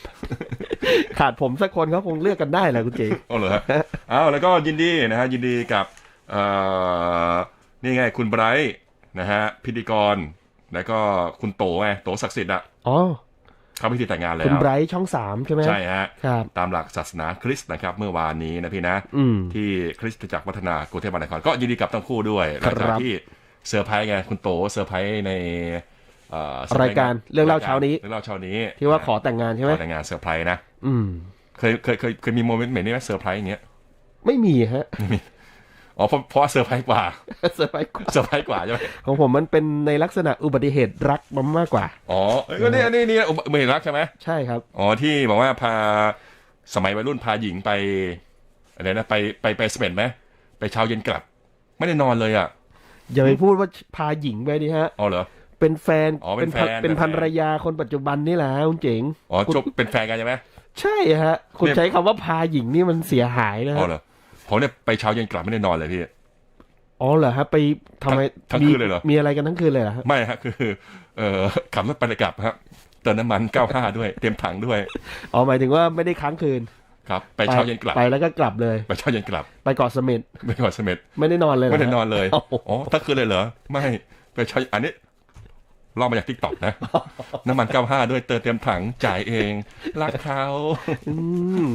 S5: ขาดผมสักคนเขาคงเลือกกันได้แหละคุณเจ
S6: อ๋อเหรอฮะอ้าวแล้วก็ยินดีนะฮะยินดีกับเอ่อนี่ไงคุณไบรท์นะฮะพิธีกรแล้วก็คุณโตไงโตศักดิ์สิทธิ์อะ
S5: อ๋อ
S6: เข้าพิธีแต่งงานแล้
S5: คุณ
S6: ว
S5: ไบรท์ช่องสามใช่ไหม
S6: ใช่ฮะ
S5: ครับ
S6: ตามหลักศาสนาคริสต์นะครับ เมื่อวานนี้นะพี่นะ
S5: อืม
S6: ที่คริสตจักรวัฒนากรุงเทพมหานครก็ยินดีกับทั้งคู่ด้วยห
S5: ครั
S6: ลั
S5: บ
S6: งจากที่เซอร์ไพรส์ไงคุณโตเซอร์ไพรส์ในเอ่อ
S5: รายการเรื่องเล่าเช้านี้
S6: เรื่องเล่าเช้านี้
S5: ที่ว่าขอแต่งงานใช่ไหม
S6: ขอแต่งงานเซอร์ไพรส์นะ
S5: อืม
S6: เคยเคยเคยเคยมีโมเมนต์แบบนี้ไหมเซอร์ไพรส์อย่างเงี้ย
S5: ไม่มีฮะ
S6: อ๋อเพราะเพราะว่าเซอร์ไพรส์กว่า
S5: เซอร์ไพรส์กว่า
S6: เซอร์ไพรส์กว่าใช่ไหม
S5: ของผมมันเป็นในลักษณะอุบัติเหตุรักมันมากกว่า
S6: อ๋อเอ้ยก็นี่นี่นี่อุบัติเหตุรักใช่ไหม
S5: ใช่ครับ
S6: อ๋อที่บอกว่าพาสมัยวัยรุ่นพาหญิงไปอะไรนะไปไปไปสเปนไหมไปเช้าเย็นกลับ ไม่ได้นอนเลยอะ
S5: อย่าไปพูดว่าพาหญิงไปดิฮะ
S6: อ๋อเหรอ
S5: เป็นแฟน
S6: อ๋อเป็นแฟน
S5: เป็นภร
S6: เป็นแฟน
S5: รยาคนปัจจุบันนี่แหละคุณเจ๋ง
S6: อ๋อจบเป็นแฟนกันใช่ไหม
S5: ใช่ฮะ คุณ
S6: เนี่ย
S5: ใช้คำว่าพาหญิงนี่มันเสียหายนะ
S6: อ๋อ
S5: ฮะ
S6: เหรอ ผมเนี่ยไปเช้าเย็นกลับไม่ได้นอนเลยพี่
S5: อ๋อเหรอฮะไปทำไม
S6: ทั้ง
S5: มี
S6: คืนเลยเหรอ
S5: มีอะไรกันทั้งคืนเลยเหรอฮะ
S6: ไม่ฮะคือ เอ่อขับรถไปกลับครับเติมน้ำมัน95ด้วยเตรียมถังด้วย
S5: อ๋อหมายถึงว่าไม่ได้ค้างคืน
S6: ครับ ไปเช้าเย็นกลับ
S5: ไปแล้วก็กลับเลย
S6: ไปเช้าเย็นกลับ
S5: ไปเกาะเสม็ด
S6: ไม่ก่อนเสม็ด
S5: ไม่ได้นอนเลยเหร
S6: ไม่ได้
S5: ฮะ
S6: นอนเลย
S5: โอ้โห
S6: อ๋อทั้งคืนเลยเหรอ ไม่ ไปเช้าอันนี้ ลอกมาจากทิกตอกนะ น้ำมัน95ด้วยเติมเตรียมถังจ่ายเอง รักเขา
S5: อืม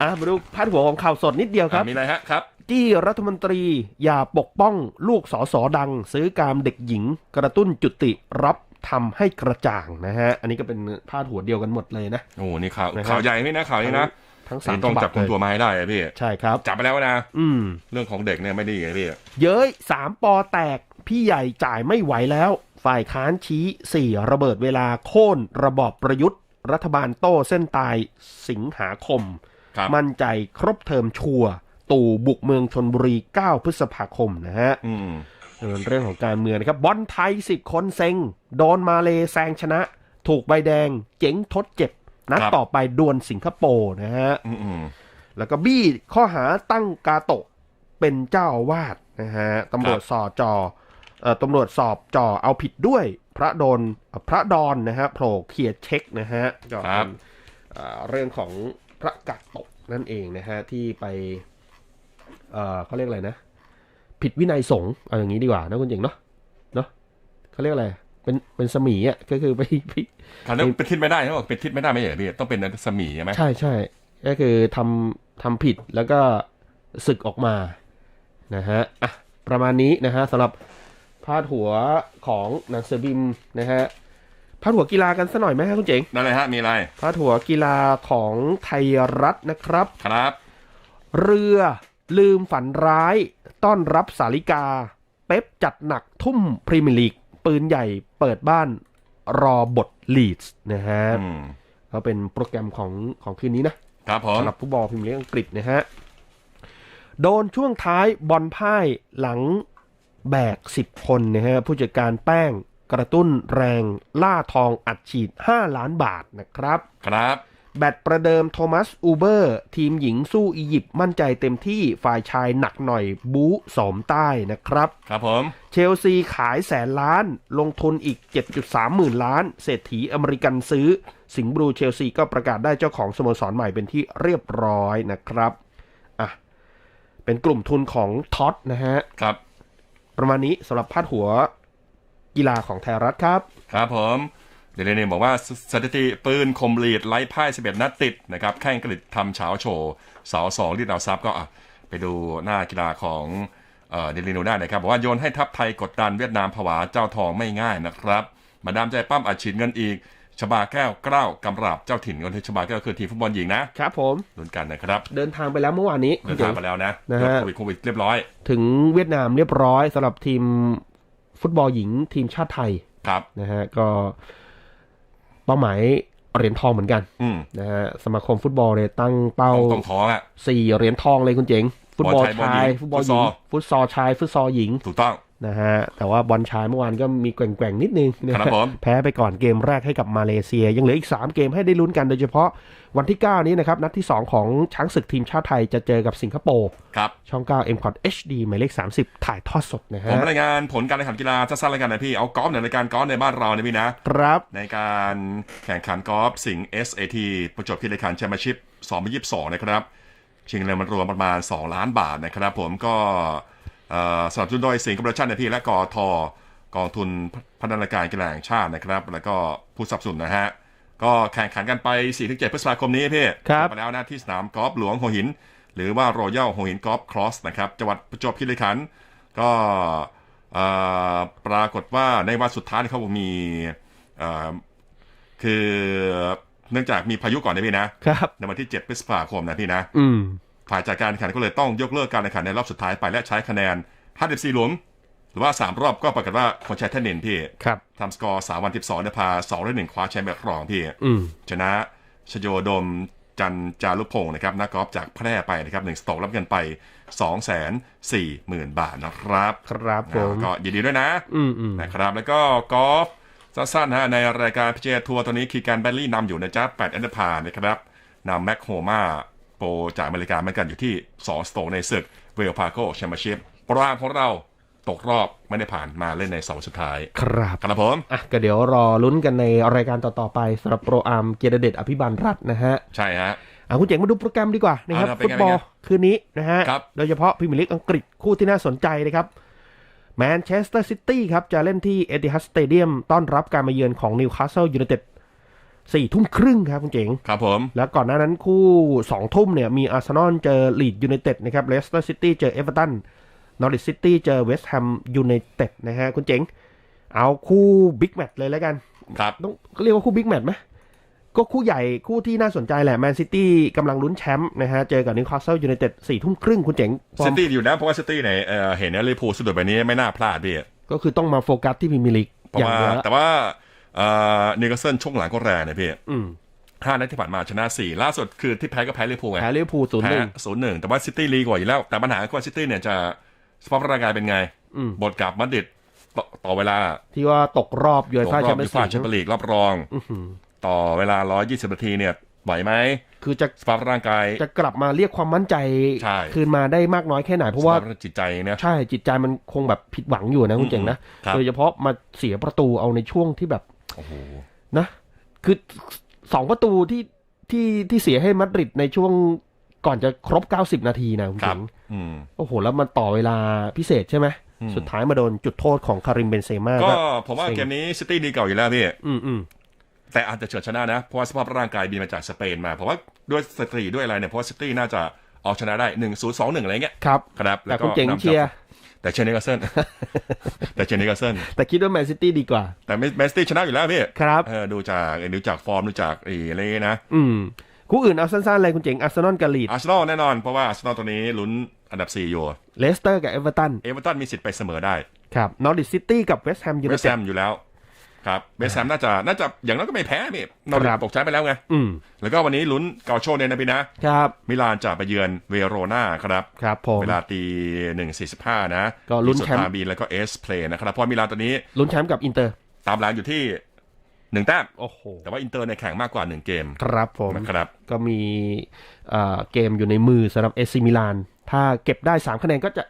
S5: อะมาดูพาดหัวของข่าวสดนิดเดียวครับ
S6: อะมีอะไรฮะครับ
S5: จี้รัฐมนตรีอย่าปกป้องลูกสอสอดัง ซื้อกามเด็กหญิง กระตุ้นจุติรับทำให้กระจ่างนะฮะ อันนี้ก็เป็นพาดหัวเดียวกันหมดเลยนะ
S6: โอ้นี่ข่าว
S5: นะครับ
S6: ข่าวใหญ่ไหมนะข่าวนี้นะ
S5: ทั้งสาม
S6: นี่ต้อง
S5: ฉบั
S6: จับกุม
S5: เลย
S6: ตัวมาให้ได้อะพี่
S5: ใช่ครับ
S6: จับไปแล้วนะ
S5: อืม
S6: เรื่องของเด็กเนี่ยไม่ดีไงพี่
S5: เย้ยสามปอแตกพี่ใหญ่จ่ายไม่ไหวแล้ว ฝ่ายค้านชี้สี่ระเบิดเวลาโค่นระบอบประยุทธ์ รัฐบาลโต้เส้นตายสิงหาคม
S6: ครับ
S5: มั่นใจครบเทอมชัวร์ตู่บุกเมืองชนบุรี 9 พฤษภาคมนะฮะ
S6: อืม
S5: เออเรื่องของการเมืองนะครับ บอลไทย 10 คนเซ็ง โดนมาเลแซงชนะ ถูกใบแดง เจ๋งทดเจ็บ นัด
S6: ครับ
S5: ต่อไปดวลสิงคโปร์นะฮะ
S6: อืมอืม
S5: แล้วก็บี้ข้อหาตั้งกาโตะเป็นเจ้าอาวาดนะฮะตำรวจ
S6: ครับ
S5: สอจอเอ่อ ตำรวจสอบจอเอาผิดด้วยพระโดนเอ่อพระดอนนะฮะโผล่เคลียร์เช็คนะฮะก็
S6: ครั
S5: เป็
S6: บ
S5: นเอ่อเรื่องของพระกาโตะนั่นเองนะฮะที่ไปเอ่อเขาเรียกอะไรนะ ผิดวินัยสงฆ์เอาอย่างนี้ดีกว่านะคุณเจ๋งเนาะเนาะเขาเรียกอะไรเป็นเป็นสมีอะก็คือไปไป
S6: คราวนี้เป็นทิศไม่ได้เขาบอกเป็นทิศไม่ได้ไม่ใช่เหรอพี่ต้องเป็นสมีใช่ไหม
S5: ใช่ใช่ก็คือทำทำผิดแล้วก็ศึกออกมานะฮะอะประมาณนี้นะฮะสำหรับ พาดหัวของหนังสือพิมพ์นะฮะพาดหัวกีฬากันสักหน่อยไหมฮะคุณเจ๋ง
S6: นั่นเลยฮะมีอะไร
S5: พาดหัวกีฬาของไทยรัฐนะครับ
S6: ครับ
S5: เรือลืมฝันร้าย ต้อนรับสาลิกา เป๊ปจัดหนักทุ่มพรีเมียร์ลีก ปืนใหญ่เปิดบ้านรอบทลีดส์นะฮะ
S6: อืม
S5: ก็เป็นโปรแกรมของของคืนนี้นะ
S6: ครับผม
S5: สำหรับฟุตบอลพรีเมียร์ลีกอังกฤษนะฮะโดนช่วงท้ายบอลพ่ายหลัง แบก 10 คนนะฮะผู้จัดการแป้งกระตุ้นแรงล่าทองอัดฉีด 5 ล้านบาทนะครับ
S6: ครับ
S5: แบตประเดิมโทมัสอูเบอร์ ทีมหญิงสู้อียิปต์มั่นใจเต็มที่ฝ่ายชายหนักหน่อยบู๊สมใต้นะครับ
S6: ครับผม
S5: เชลซีขายแสนล้าน ลงทุนอีก 7.3 หมื่นล้าน เศรษฐีอเมริกันซื้อ สิงห์บลูเชลซีก็ประกาศได้เจ้าของสโมสรใหม่เป็นที่เรียบร้อยนะครับอะเป็นกลุ่มทุนของท็อตนะฮะ
S6: ครับ
S5: ประมาณนี้สำหรับพาดหัวกีฬาของไทยรัฐครับ
S6: ครับผมเดลเนมบอกว่าสถิติปืนคมลีดไล่พ่าย 11 นัดติดนะครับแข่งกฤษทำเช้าโชว์เสาสองรีดเอาซับก็ไปดูหน้ากีฬาของเอ่อเดลิโนได้นะครับบอกว่าโยนให้ทัพไทยกดดันเวียดนามผวาเจ้าทองไม่ง่ายนะครับ มาดามใจปั้มอัดฉีดเงินอีก ชบาแก้วเกล้ากำราบเจ้าถิ่นคนที่ชบาแก้วคือทีมฟุตบอลหญิงนะครับ
S5: ผม
S6: ลุ้นกันนะครับ
S5: เดินทางไปแล้วเมื่อวานนี้
S6: เดินทางไปแล้วนะ
S5: นะฮะ
S6: โควิดโควิดเรียบร้อย
S5: ถึงเวียดนามเรียบร้อยสำหรับทีมฟุตบอลหญิงทีมชาติไทย
S6: ครับ
S5: นะฮะก็เป้าหมายเหรียญทองเหมือนกัน
S6: อืม
S5: นะฮะสมาคมฟุตบอลเนี่ยตั้งเป้า
S6: ต้องต้องท้องอะ
S5: สี่เหรียญทองเลยคุณเจ๋ง ฟุตบอล
S6: บอลชายบอลหญิ
S5: ชาย
S6: ง
S5: ฟุตบอลหญิง
S6: ฟุตซอล
S5: ฟุตซอลชายฟุตซอลหญิง
S6: ถูกต้อง
S5: นะฮะแต่ว่าบอลชายเมื่อวานก็มีแกว่งๆนิดนึงนะฮะ
S6: ครับผม
S5: แพ้ไปก่อนเกมแรกให้กับมาเลเซีย ยังเหลืออีก 3 เกมให้ได้ลุ้นกันโดยเฉพาะวันที่ 9 นี้นะครับ นัดที่ 2 ของช้างศึกทีมชาติไทยจะเจอกับสิงคโปร์
S6: ครับ
S5: ช่อง 9 m c o t HD หมายเลข 30 ถ่ายทอดสดนะ
S6: ผ
S5: ฮะ
S6: มรายงานผลการแข่งขันกีฬาสั้นๆรายการนะพี่ เอากอล์ฟในรายการกอล์ฟในบ้านเราเนี่ยพี่นะ
S5: ครับ
S6: ในการแข่งขันกอล์ฟสิงห์ SAT ประจวบคีรีขันธ์แชมเปี้ยนชิพ2022 นะครับชิงเงินมันรวมประมาณ 2 ล้านบาทนะครับผมก็เอ่อ สนับสนุนโดยสิงห์คอร์ปอเรชั่นนะพี่และกอทกองทุนพัฒนาการกีฬาแห่งชาตินะครับ แล้วก็ผู้สนับสนุนนะฮะก็แข่งขันกันไป 4-7 พฤษภาคมนี้พี่
S5: ครับ
S6: จบไปแล้วนะที่สนามกอล์ฟหลวงหัวหิน หรือว่ารอยัลหัวหินกอล์ฟครอสนะครับจังหวัดประจวบคีรีขันธ์ก็เอ่อปรากฏว่าในวันสุดท้ายเขาบอกมีเอ่อคือเนื่องจากมีพายุก่อนนะพี่นะ
S5: ครับ
S6: ในวันที่ 7 พฤษภาคมนะพี่นะ
S5: อื ม
S6: ฝ่ายจัดการแข่งขันก็เลยต้องยกเลิกการแข่งขันในรอบสุดท้ายไปและใช้คะแนน 54 หลุม หรือว่า 3 รอบก็ปรากฏว่าคนใช้แท่นเน้นพี่
S5: ครับ
S6: ทำสกอร์3วัน12เนี่ยพา2ได้1คว้าแชมป์แบบรองพี่
S5: อืม
S6: ชนะชโยดมจันจารุพงศ์นะครับนักกอล์ฟจากแพร่ไปนะครับหนึ่งสโตกรับเงินไป 2 4 0 0 0 0 บาทนะครับ
S5: ครับผม
S6: ก็ยินดีด้วยนะ
S5: อืมอืม
S6: นะครับ แล้วก็กอล์ฟสั้นๆนะฮะในรายการพีเจทัวร์ตัวนี้คีแกนแบลลี่นำอยู่นะจ๊ะ8อันดับพานะครับนำแม็กโฮมา โปรจากอเมริกาเหมือนกันอยู่ที่2สโตกในศึกเวลพาโกแชมเปี้ยนชิพโปรามของเราตกรอบไม่ได้ผ่านมาเล่นในสองสุดท้าย
S5: ครับ
S6: ครับผม
S5: อะก็เดี๋ยวรอลุ้นกันในรายการต่อ ๆ ไปสำหรับโปรอาร์มเกียรติเดชอภิบาลรัตน์นะฮะ
S6: ใช่ฮะ
S5: อะคุณเจ๋งมาดูโปรแกรมดีกว่านะครับ
S6: เอาล่ะเป็น
S5: ฟุ
S6: ไง
S5: ตบอล
S6: เป็นไง
S5: คืนนี้นะฮะ
S6: ครับ
S5: โดยเฉพาะพรีเมียร์ลีกอังกฤษคู่ที่น่าสนใจนะครับแมนเชสเตอร์ซิตี้ครับ จะเล่นที่เอติฮัดสเตเดียมต้อนรับการมาเยือนของนิวคาสเซิลยูไนเต็ด สี่ทุ่มครึ่งครับคุณเจ๋ง
S6: ครับผม
S5: แล้วก่อนหน้านั้นคู่สองทุ่มเนี่ยมีอาร์เซนอลเจอลีดยูไนเต็ดนะครับเลสเตอร์ซิตี้เจอเอเวอร์ตันนอริทซิตี้เจอเวสต์แฮมยูไนเต็ดนะฮะคุณเจ๋ง เอาคู่บิ๊กแมตช์เลยแล้วกัน
S6: ครับ
S5: ต้องเรียกว่าคู่บิ๊กแมตช์ไหมก็คู่ใหญ่คู่ที่น่าสนใจแหละแมนซิตี้กำลังลุ้นแชมป์นะฮะ เจอกับนิวคาสเซิลยูไนเต็ดสี่ทุ่มครึ่งคุณเจ๋งฟอ
S6: ซิ
S5: ร์ม
S6: ตี้อยู่นะ เพราะว่าซิตี้เนี่ยเอ่อเห็นนะลิเวอร์พูลสุดแบบนี้ไม่น่าพลาดพี่
S5: ก็คือต้องมาโฟกัสที่พรีเมียร์ลีก
S6: เพราะ
S5: อย่าง
S6: ว่า
S5: เดียวละ
S6: แต่ว่า เอ่อนิวคาสเซิลช่วงหลังก็แรงนะพี่
S5: อืม
S6: ห้านัดที่ผ่านมาชนะสี่ล่าสุดคือที่แพ้ก็แพ้ลิเวอร์พูลไง
S5: แพ้ลิเวอร์พูลศูนย์ห
S6: แพ้
S5: นึ่ง
S6: ศูนย์หนึ่งแต่ว่าซิตี้ลีกว่าอยู่แล้ว แต่ปัญหาคือว่าซิตี้เนี่ยจะสภาพร่างกายเป็นไง
S5: อืม
S6: บทกับมาดริดต่อต่อเวลา
S5: ที่ว่าตกรอบยู
S6: ต
S5: ฟ่
S6: กา
S5: รแช
S6: อ
S5: ม
S6: บ
S5: เปี้ย
S6: ยู
S5: นส์
S6: ฟ่า
S5: ลี
S6: แชมเปี้ยน
S5: ก
S6: ลีกรอบรองต่อเวลา120นาทีเนี่ยไหวไหม
S5: คือจะ
S6: สภาพร่างกาย
S5: จะกลับมาเรียกความมั่นใจ
S6: ใช่
S5: คืนมาได้มากน้อยแค่ไหน เพราะว่า
S6: สภพจิตใจเนี่ย
S5: ใช่จิตใจมันคงแบบผิดหวังอยู่นะคุณเจ๋งนะครับโดยเฉพาะมาเสียประตูเอาในช่วงที่แบบ
S6: โอ้โห
S5: นะ คือสองประตูที่ที่ที่เสียให้มาดริดในช่วงก่อนจะครบ90นาทีนะคุณ
S6: ครั
S5: เจ๋
S6: บ
S5: ง
S6: อืม
S5: โอ้โห แล้วมันต่อเวลาพิเศษใช่ไหม
S6: อืม
S5: สุดท้ายมาโดนจุดโทษของคาริมเบนเซม่า
S6: ก็ผมว่าเกมนี้ซิตี้ดีเก่าอยู่แล้วพี่
S5: อืมอืม
S6: แต่อาจจะเฉิดชนะนะ เพราะว่าสภาพร่างกายบินมาจากสเปนมาเพราะว่าด้วยสตรีด้วยอะไรเนี่ยเพราะว่าซิตี้น่าจะเอาชนะได้หนึ่งศูนย์สองหนึ่งอะไรเงี้ย
S5: ครับ
S6: ครับ
S5: แต่คุณเจ๋ง
S6: นำ
S5: เชียร์
S6: แต่เชียร์นิวคาสเซิลแต่เชียร์นิวคาสเซิล
S5: แต่คิดว่าแมนซิตี้ดีกว่า
S6: แต่แมนซิตี้ชนะอยู่แล้วพี่
S5: ครับ
S6: เออดูจากดูจากฟอร์มดูจากไอ้อะไรนะ
S5: อืมคู่อื่นเอาสั้นๆเลยคุณเจ๋งอาร์เซนอลกับลีด
S6: อาร์เซนอลแน่นอน เพราะว่าอาร์เซนอลตัวนี้ลุ้นอันดับ 4 อยู่
S5: เลสเตอร์กับเอเวอร์ตัน
S6: เอเวอร์ตันมีสิทธิ์ไปเสมอได้
S5: ครับนอริทซิตี้กับเวสต์แฮมยู
S6: เว
S5: ไน
S6: สต์
S5: เต็
S6: แฮ
S5: ด
S6: มอยู่แล้ว ครับเวสต์แฮมน่าจะน่าจะอย่างน้อยก็ไม่แพ้พี่นอริ
S5: ครับ
S6: ตกชั้นไปแล้วไง
S5: อืม
S6: แล้วก็วันนี้ลุ้นเกาโชเนี่ยนะพี่นะ
S5: ครับ
S6: มิลานจะไปเยือนเวโรนาครับ
S5: ครับผม
S6: เวลาตีหนึ่งสี่สิบห้านะ
S5: ก็ลุ้น
S6: ที่สุด
S5: แชมป์
S6: ทาบีนแล้วก็เอสเพลย์นะครับเพราะมิลานตัวนี้
S5: ลุ้นแชมป์กับอินเตอร์
S6: ตามหลังอยู่ที่หนึ่งแต้ม
S5: โอ้โห
S6: แต่ว่าอินเตอร์ในยแข่งมากกว่าหนึ่งเกม
S5: ครับผม
S6: นะครับ
S5: ก็มีเอ่อเกมอยู่ในมือสำหรับเอซิมิลานถ้าเก็บได้3คะแนนก็จะ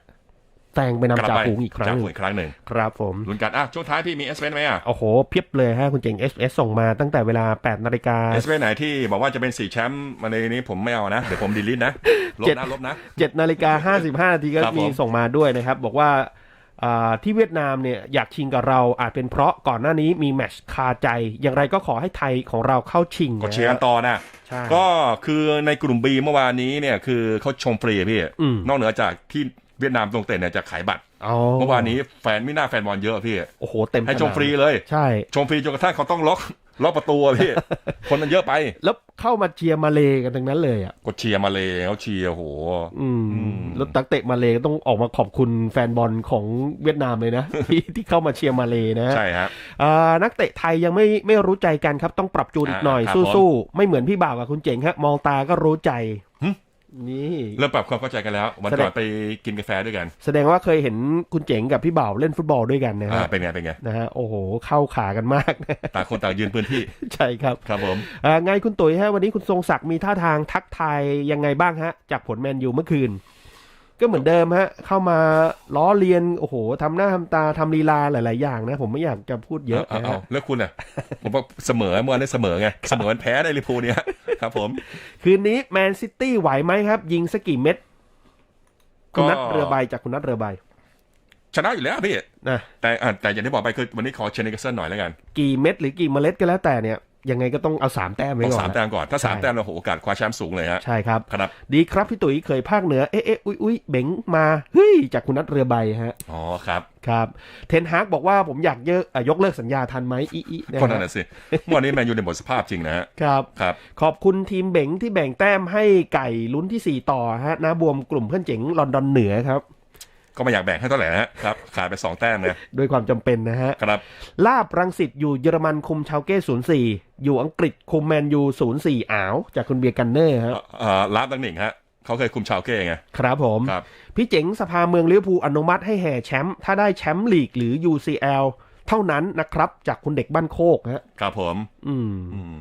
S5: แซงไปนำจ่าฝูงอีกครั้ง
S6: จ่า
S5: ห
S6: ฝู
S5: นึ่
S6: ง
S5: ง
S6: อีกครั้งหนึ่ง
S5: ครับผม
S6: ลุ้นกันอะช่วงท้ายพี่มีเอสเไหมอะ
S5: โอ้โหเพียบเลยฮะคุณเจ๋ง SS ส่งมาตั้งแต่เวลา8นาฬิกา
S6: เอสเไหนที่บอกว่าจะเป็นสี่แชมป์มาในนี้ผมไม่เอานะ เดี๋ยวผมดีลิทนะลบ
S5: เจ็ด
S6: นะลบนะ
S5: 7นาฬิกา55นาทีก็
S6: ครับผม
S5: มีส่งมาด้วยนะครับ บอกว่าอ่าที่เวียดนามเนี่ยอยากชิงกับเราอาจเป็นเพราะก่อนหน้านี้มีแมตช์คาใจ อย่างไรก็ขอให้ไทยของเราเข้าชิง
S6: กดเชียร์กันต่อนะ
S5: ใช่
S6: ก็คือในกลุ่มบีเมื่อวานนี้เนี่ยคือเขาชมฟรีอะพี่
S5: อืม
S6: นอกเหนือจากที่ เวียดนามตรงเตะเนี่ยจะขายบัตร
S5: อ๋อ
S6: เมื่อวานนี้แฟนไม่น่าแฟนบอลเยอะพี่
S5: โอ้โหเต็ม
S6: ให้ชม
S5: สนาม
S6: ฟรีเลย
S5: ใช่
S6: ชมฟรีจนกระทั่งเขาต้องล็อกล็อกประตูอะพี่ คนมันเยอะไป
S5: แล้วเข้ามาเชียร์มาเลกันทั้งนั้นเลยอะ
S6: กดเชียร์มาเลยเขาเชียร์โห
S5: อืม
S6: อืม
S5: แล้วตักเตะมาเลก็ต้องออกมาขอบคุณแฟนบอลของเวียดนามเลยนะที่ที่เข้ามาเชียร์มาเลนะ
S6: ใช่ฮะ
S5: อ่านักเตะไทยยังไม่ไม่รู้ใจกันครับต้องปรับจูนอีกหน่อย
S6: อ่าครับ
S5: สู้ๆไม่เหมือนพี่บ่าวกับคุณเจ๋งฮะมองตาก็รู้ใจ
S6: หึ
S5: นี่
S6: เริ่มปรับความเข้าใจกันแล้ว วัน
S5: แสดง
S6: ก่อนไปกินกาแฟด้วยกัน
S5: แสดงว่าเคยเห็นคุณเจ๋งกับพี่บ่าวเล่นฟุตบอลด้วยกันนะ
S6: อ่า
S5: ฮะ
S6: เป็นไงเป็นไง
S5: นะฮะโอ้โหเข้าขากันมากนะ
S6: ต่างคนต่างยืนพื้นที่
S5: ใช่ครับ
S6: ครับผม
S5: อ่าไงคุณตุ๋ยฮะวันนี้คุณทรงศักดิ์มีท่าทางทักทายยังไงบ้างฮะ จากผลแมนยูเมื่อคืน ก็เหมือนเดิมฮะ เข้ามาล้อเลียนโอ้โหทำหน้าทำตาทำลีลาหลาย ๆ อย่างนะ ผมไม่อยากจะพูดเยอะ
S6: เอา
S5: นะ
S6: เอา
S5: ฮะ
S6: แล้วคุณอะ ผมบอกเสมอเมื่อวานได้เสมอไง เสมอมันแพ้ได้ลิเวอร์พูลเนี่ยครับผม
S5: คืนนี้แมนซิตี้ไหวไหมครับ ยิงสกกี่เม็ดคุณนัด
S6: ก็
S5: เรือใบจากคุณนัดเรือใบ
S6: ชนะอยู่แล้วพี่
S5: นะ
S6: แต่อะแต่อย่างที่บอกไปคือวันนี้ขอเชนนิกเซนหน่อยแล้วกัน
S5: กี่เม็ดหรือกี่เมล็ดก็แล้วแต่เนี่ย ยังไงก็ต้องเอาสามแต้มไว้
S6: ต้อง
S5: ก่อน
S6: สาม
S5: นะ
S6: แต้มก่อน ถ้าสาม
S5: ใช่
S6: แต้มเราโหโอกาสคว้าแชมป์สูงเลยฮะ
S5: ใช่ครับ
S6: ครับ
S5: ดีครับพี่ตุ๋ยเคยภาคเหนือ เอ๊ะเอ๊ะอุ้ยอุ้ยเบ๋งมา เฮ้ย จากคุณนัดเรือใบฮะ
S6: อ๋อครับ
S5: ครับ เทนฮากบอกว่าผมอยากเยอะอะยกเลิกสัญญาทันไหมอีอีนะ
S6: ก็นั่น
S5: ฮะ
S6: น่ะสิเมื่อวานนี้แมนยูในหมดสภาพจริงนะฮะ
S5: ครับ
S6: ครับ
S5: ขอบคุณทีมเบ๋งที่แบ่งแต้มให้ไก่ลุ้นที่4ต่อฮะนาบวมกลุ่มเพื่อนเจ๋งลอนดอนเหนือครับ
S6: ก็ไม่อยากแบ่งให้เท่าไหร่นะฮะครับขาดไปสองแต้มนะ
S5: ด้วยความจำเป็นนะฮะ
S6: ครับ
S5: ลาบรังสิตอยู่เยอรมันคุมชาวเก้ศูนย์สี่อยู่อังกฤษคุมแมนยูศูนย์สี่อ้าวจากคุณเบียร์กันเนอร์ครับ
S6: เอ่อลาบตั้งหนึ่งฮะเขาเคยคุมชาวเก้ไง
S5: ครับผม
S6: ครับ
S5: พี่เจ๋งสภาเมืองลิเวอร์พูลอนุมัติให้แห่แชมป์ถ้าได้แชมป์ลีกหรือ UCL เท่านั้นนะครับ จากคุณเด็กบ้านโคกฮะ
S6: ครับผม
S5: อืม
S6: อืม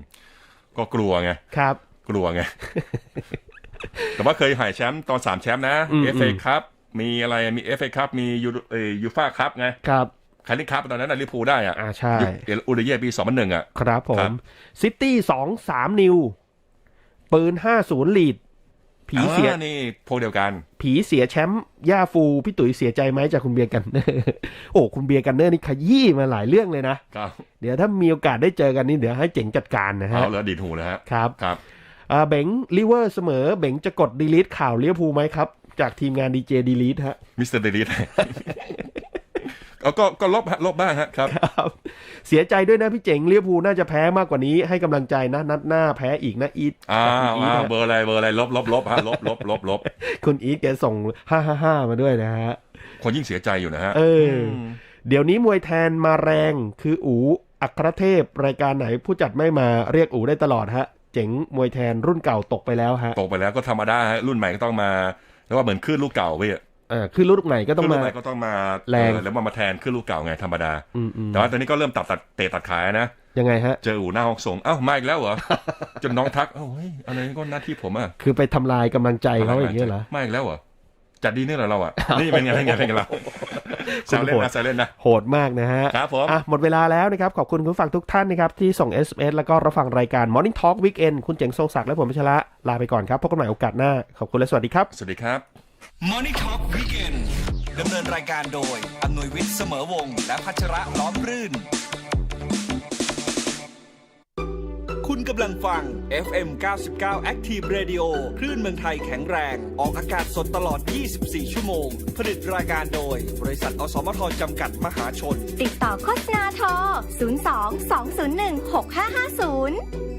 S6: ก็กลัวไง
S5: ครับ
S6: กลัวไงแต่ว่าเคยหายแชมป์ตอนสามแชมป์นะ
S5: อืม
S6: เอฟเอคัพ มีอะไรมีเอฟเอคัพมียูเอยูฟ่าคัพไง
S5: ครับ
S6: คาริคัพตอนนั้นนะลิเวอร์พูลได้อะ
S5: อ่าใช่
S6: เดี๋ยวอุดเย่ปีสองพันหนึ่งอะ
S5: ครับผ
S6: ครั
S5: ม
S6: บ
S5: ซิตี้สองสามนิว ปืนห้าศูนย์ลีด ผีเสีย
S6: อ่านี่พวกเดียวกัน
S5: ผีเสียแชมป์ย่าฟูพี่ตุ๋ยเสียใจไหมจากคุณเบียร์กันเนอร์โอ้คุณเบียร์กันเนอร์นี่ขยี้มาหลายเรื่องเลยนะ
S6: ครับ
S5: เดี๋ยวถ้ามีโอกาสได้เจอกันนี่เดี๋ยวให้เจ๋งจัดการนะฮะ
S6: เอาเลยดีดหูนะฮะ
S5: ครับ
S6: ครับ
S5: อ่าเบงลิเวอร์เสมอเบงจะกดดีลิทข่าวเลี้ยวภูลไหมครับ จากทีมงานดีเจดีลิทฮะ
S6: มิสเตอร์เดลิทเอาก็ก็ลบฮะลบบ้างฮะครับ
S5: ครับ เสียใจด้วยนะพี่เจ๋งเลี้ยวภูลน่าจะแพ้มากกว่านี้ให้กำลังใจนะนัดหน้าแพ้อีกนะอีท
S6: อ้าว
S5: อีท
S6: อ้าว
S5: ฮะ
S6: เบอร์อะไรเบอร์อะไรลบลบลบฮะลบลบลบลบ
S5: คุณอีทแกส่งห้าห้าห้ามาด้วยนะฮะ
S6: คนยิ่งเสียใจอยู่นะฮะ
S5: เอออ เดี๋ยวนี้มวยแทนมาแรงคืออูอัครเทพรายการไหนผู้จัดไม่มาเรียกอูได้ตลอดฮะ เจ๋งมวยแทนรุ่นเก่าตกไปแล้วฮะ
S6: ตกไปแล้วก็ธรรมดาฮะรุ่นใหม่ก็ต้องมา แล้วว่าเหมือนขึ้นลูกเก่าเว้ย
S5: เออคือรุ่นใหม่ก็ต้อง
S6: ขึ้นลู
S5: มาก
S6: ใหม่ก็ต้องมา
S5: แรง
S6: เออแล้วมามาแทนขึ้นลูกเก่าไงธรรมดา
S5: อืมอืม
S6: แต่ว่าตอนนี้ก็เริ่มตัดตัดเตะตัดขายนะ
S5: ยังไงฮะ
S6: เจออู่หน้าห้องส่งเอ้ามาอีกแล้วเหรอ จนน้องทักเอ้าเฮ้ยอะไรนี่ก็หน้าที่ผมอะ
S5: คือไปทำลายกำลังใจเขาอย่างเงี้ยเหรอ
S6: มาอีกแล้วเหรอ จัดดีเนี่ยเหรอเราอะ นี่เป็นไงเป็นไงเป็นไงเราแซวเล่นนะแซวเล่นนะ
S5: โหดมากนะฮะ
S6: ครับผม
S5: อะหมดเวลาแล้วนะครับ ขอบคุณคุณผู้ฟังทุกท่านนะครับ ที่ส่ง SMS แล้วก็รับฟังรายการ Morning Talk Weekend คุณเจ๋งทรงศักดิ์และผมพิชระลาไปก่อนครับ พบกันใหม่โอกาสหน้า ขอบคุณและสวัสดีครับ
S6: สวัสดีครับ
S7: Money Talk Weekend ดำเนินรายการโดยอำนวยวิทย์เสมอวงศ์และพัชระล้อมรื่น คุณกำลังฟัง FM 99 Active Radio คลื่นเมืองไทยแข็งแรง ออกอากาศสดตลอด 24 ชั่วโมง ผลิตรายการโดย บริษัทอสมทจำกัดมหาชน
S8: ติดต่อโฆษณาโทร 02 201 6550